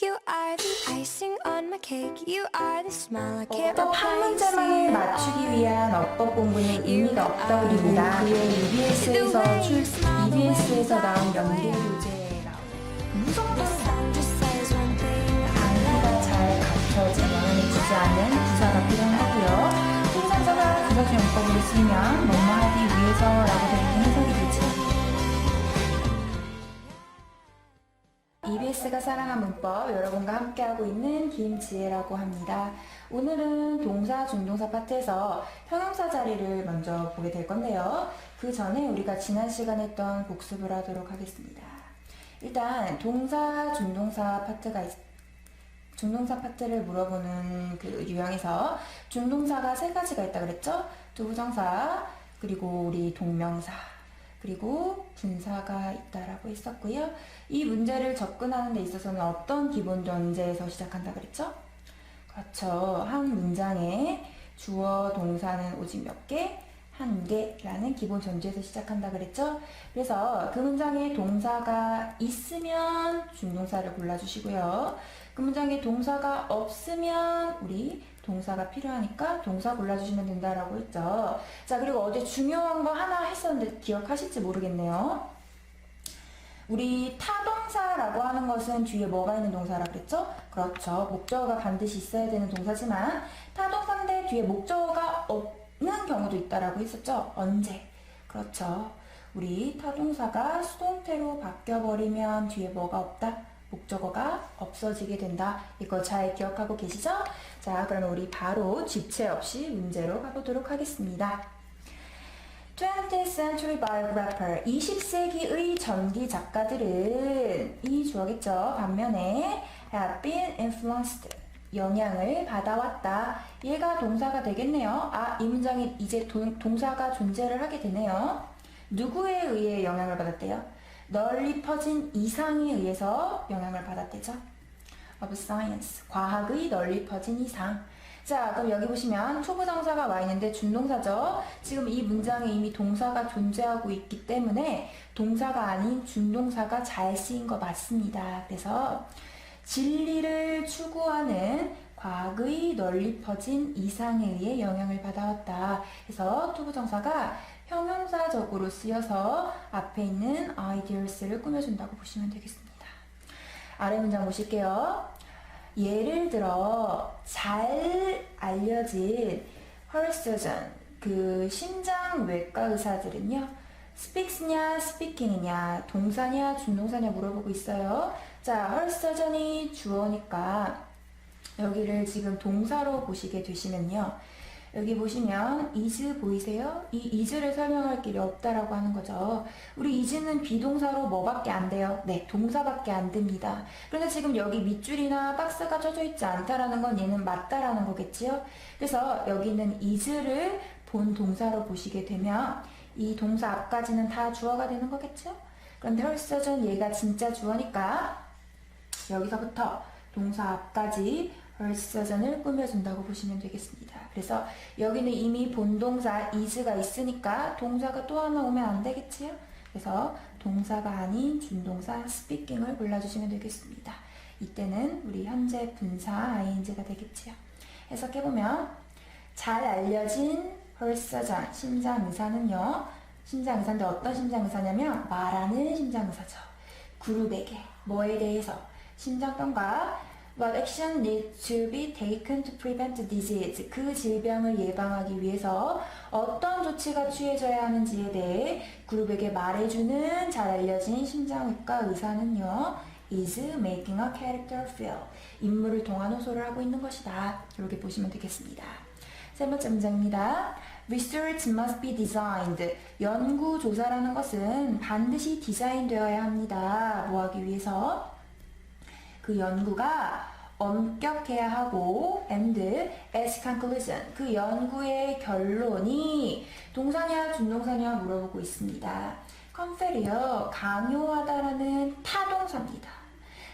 You are the icing on my cake. You are the smile I can't 어떤 한 문제만을 맞추기 위한 어법 공부는 의미가 없다그립니다. EBS에서 출 EBS에서 나온 연계 교재에 나온 thing. 단어가 잘 갖춰진 영향을 주지 않는 부사가 필요하고요. 생산자가 부사주 용법으로 쓰이면 뭐뭐 하기 위해서라고 되는 해 EBS가 사랑한 문법 여러분과 함께하고 있는 김지혜라고 합니다. 오늘은 동사 중동사 파트에서 형용사 자리를 먼저 보게 될 건데요. 그 전에 우리가 지난 시간에 했던 복습을 하도록 하겠습니다. 일단 동사 중동사 파트가 있, 중동사 파트를 물어보는 그 유형에서 중동사가 세 가지가 있다 그랬죠? 두부정사 그리고 우리 동명사 그리고 분사가 있다라고 했었고요. 이 문제를 접근하는 데 있어서는 어떤 기본 전제에서 시작한다 그랬죠? 그렇죠. 한 문장에 주어 동사는 오직 몇 개? 한 개라는 기본 전제에서 시작한다 그랬죠? 그래서 그 문장에 동사가 있으면 중동사를 골라주시고요. 그 문장에 동사가 없으면 우리 동사가 필요하니까 동사 골라주시면 된다라고 했죠. 자, 그리고 어제 중요한 거 하나 했었는데 기억하실지 모르겠네요. 우리 타동사라고 하는 것은 뒤에 뭐가 있는 동사라 그랬죠? 그렇죠. 목적어가 반드시 있어야 되는 동사지만 타동사인데 뒤에 목적어가 없는 경우도 있다라고 했었죠? 언제? 그렇죠. 우리 타동사가 수동태로 바뀌어버리면 뒤에 뭐가 없다? 목적어가 없어지게 된다. 이거 잘 기억하고 계시죠? 자, 그러면 우리 바로 집체 없이 문제로 가보도록 하겠습니다. 20th century biographer 20세기의 전기 작가들은 이 주어겠죠. 반면에 have been influenced 영향을 받아왔다. 얘가 동사가 되겠네요. 아, 이 문장이 이제 동, 동사가 존재를 하게 되네요. 누구에 의해 영향을 받았대요? 널리 퍼진 이상에 의해서 영향을 받았대죠. of science. 과학의 널리 퍼진 이상. 자, 그럼 여기 보시면 투부정사가 와 있는데 준동사죠. 지금 이 문장에 이미 동사가 존재하고 있기 때문에 동사가 아닌 준동사가 잘 쓰인 거 맞습니다. 그래서 진리를 추구하는 과학의 널리 퍼진 이상에 의해 영향을 받아왔다. 그래서 투부정사가 형용사적으로 쓰여서 앞에 있는 ideas를 꾸며준다고 보시면 되겠습니다. 아래 문장 보실게요. 예를 들어 잘 알려진 헐스전 그 심장 외과 의사들은요 speaks냐 speaking이냐 동사냐 준동사냐 물어보고 있어요. 자 헐스전이 주어니까 여기를 지금 동사로 보시게 되시면요. 여기 보시면 is 보이세요? 이 is를 설명할 길이 없다라고 하는 거죠. 우리 is는 비동사로 뭐밖에 안 돼요? 네, 동사밖에 안 됩니다. 그런데 지금 여기 밑줄이나 박스가 쳐져 있지 않다라는 건 얘는 맞다라는 거겠지요? 그래서 여기는 is를 본 동사로 보시게 되면 이 동사 앞까지는 다 주어가 되는 거겠죠? 그런데 헐서전 얘가 진짜 주어니까 여기서부터 동사 앞까지 벌써전을 꾸며준다고 보시면 되겠습니다. 그래서 여기는 이미 본동사 is가 있으니까 동사가 또 하나 오면 안 되겠지요? 그래서 동사가 아닌 준동사 speaking을 골라주시면 되겠습니다. 이때는 우리 현재 분사 ing가 되겠지요. 해석해보면 잘 알려진 헐서전 심장의사는요. 심장의사인데 어떤 심장의사냐면 말하는 심장의사죠. 그룹에게 뭐에 대해서 심장병과 What action needs to be taken to prevent disease? 그 질병을 예방하기 위해서 어떤 조치가 취해져야 하는지에 대해 그룹에게 말해주는 잘 알려진 심장외과 의사는요. is making a character feel. 인물을 통한 호소를 하고 있는 것이다. 이렇게 보시면 되겠습니다. 세 번째 문장입니다. Research must be designed. 연구 조사라는 것은 반드시 디자인되어야 합니다. 뭐 하기 위해서? 그 연구가 엄격해야 하고 and as conclusion 그 연구의 결론이 동사냐 준동사냐 물어보고 있습니다. 컨페리어 강요하다라는 타동사입니다.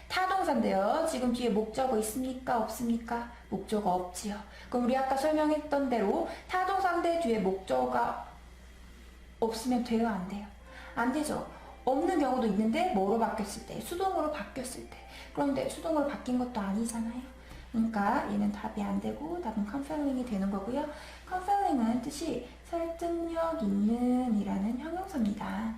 타동사인데요. 지금 뒤에 목적어 있습니까? 없습니까? 목적어 없지요. 그럼 우리 아까 설명했던 대로 타동사인데 뒤에 목적어가 없으면 돼요? 안 돼요? 안 되죠. 없는 경우도 있는데 뭐로 바뀌었을 때? 수동으로 바뀌었을 때. 그런데 수동으로 바뀐 것도 아니잖아요. 그러니까 얘는 답이 안 되고 답은 compelling이 되는 거고요. compelling은 뜻이 설득력 있는 이라는 형용사입니다.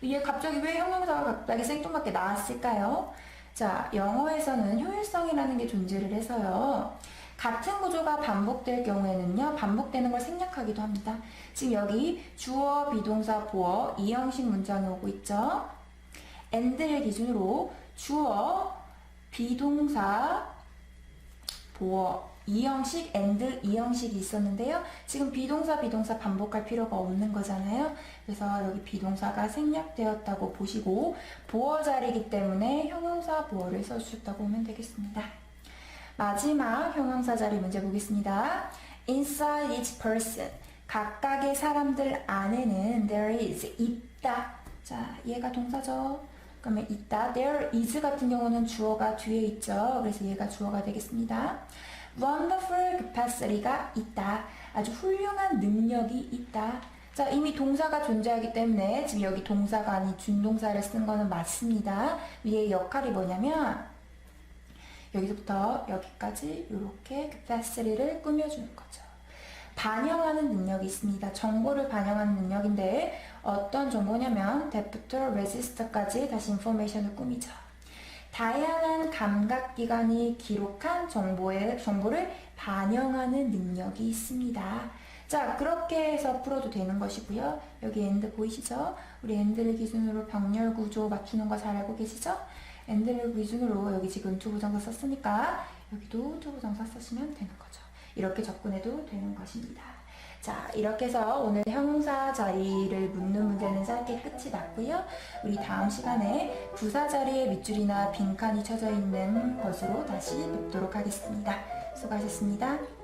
이게 갑자기 왜 형용사가 갑자기 생뚱맞게 나왔을까요? 자, 영어에서는 효율성이라는 게 존재를 해서요. 같은 구조가 반복될 경우에는요, 반복되는 걸 생략하기도 합니다. 지금 여기 주어, 비동사, 보어, 이 형식 문장이 오고 있죠. and를 기준으로 주어, 비동사, 보어, 이 형식, and, 이 형식이 있었는데요. 지금 비동사, 비동사 반복할 필요가 없는 거잖아요. 그래서 여기 비동사가 생략되었다고 보시고, 보어 자리이기 때문에 형용사 보어를 써주셨다고 보면 되겠습니다. 마지막 형용사 자리 문제 보겠습니다. Inside each person. 각각의 사람들 안에는 there is 있다. 자, 얘가 동사죠. 그러면 있다. There is 같은 경우는 주어가 뒤에 있죠. 그래서 얘가 주어가 되겠습니다. Wonderful capacity가 있다. 아주 훌륭한 능력이 있다. 자, 이미 동사가 존재하기 때문에 지금 여기 동사가 아닌 준동사를 쓴 거는 맞습니다. 위에 역할이 뭐냐면 여기서부터 여기까지 이렇게 capacity를 꾸며주는 거죠. 반영하는 능력이 있습니다. 정보를 반영하는 능력인데 어떤 정보냐면 dep부터 register까지 다시 information을 꾸미죠. 다양한 감각기관이 기록한 정보의, 정보를 반영하는 능력이 있습니다. 자, 그렇게 해서 풀어도 되는 것이고요. 여기 end 보이시죠? 우리 end를 기준으로 병렬 구조 맞추는 거 잘 알고 계시죠? End를 기준으로 여기 지금 투부정사 썼으니까 여기도 투부정사 쓰시면 되는 거죠. 이렇게 접근해도 되는 것입니다. 자, 이렇게 해서 오늘 형용사 자리를 묻는 문제는 짧게 끝이 났고요. 우리 다음 시간에 부사 자리에 밑줄이나 빈칸이 쳐져 있는 것으로 다시 뵙도록 하겠습니다. 수고하셨습니다.